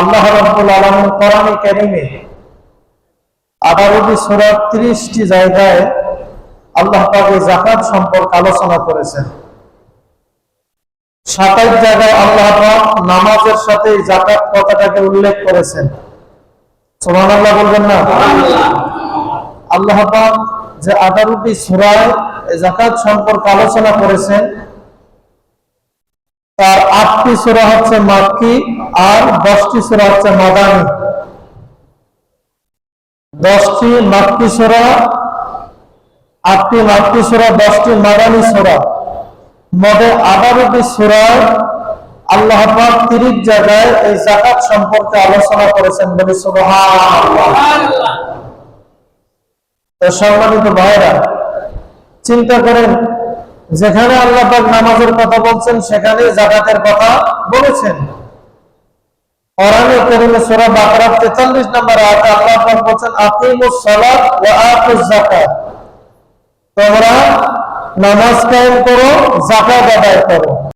আল্লাহ রাব্বুল আলামিন কোরআনে কারীমে সূরা 30টি জায়গায় আল্লাহ পাক এই যাকাত সম্পর্কে আলোচনা করেছেন। সাতাইশ জায়গায় আল্লাহ পাক নামাজের সাথে যাকাত কথাটাকে উল্লেখ করেছেন। সুবহানাল্লাহ বলবেন না? আল্লাহ পাক যে আঠারোটি সূরায় যাকাত সম্পর্কে আলোচনা করেছেন তার আটটি সূরা হচ্ছে মাক্কি আর দশটি সূরা হচ্ছে মাদানী। দশটি মাক্কি সূরা আটটি মাক্কি সূরা দশটি মাদানী সূরা। মোটে আঠারোটি সূরায় আল্লাহ পাক তিরিশ জায়গায় এই জাকাত সম্পর্কে আলোচনা করেছেন বলে তো সম্মানিত ভাইরা চিন্তা করেন যেখানে আল্লাহ পাক নামাজের কথা বলছেন সেখানে জাকাতের কথা বলেছেন। কোরআনে কারিমে সূরা বাকারা 43 নম্বর তোমরা নামাজ কায়েম করো, যাকাত আদায় করো।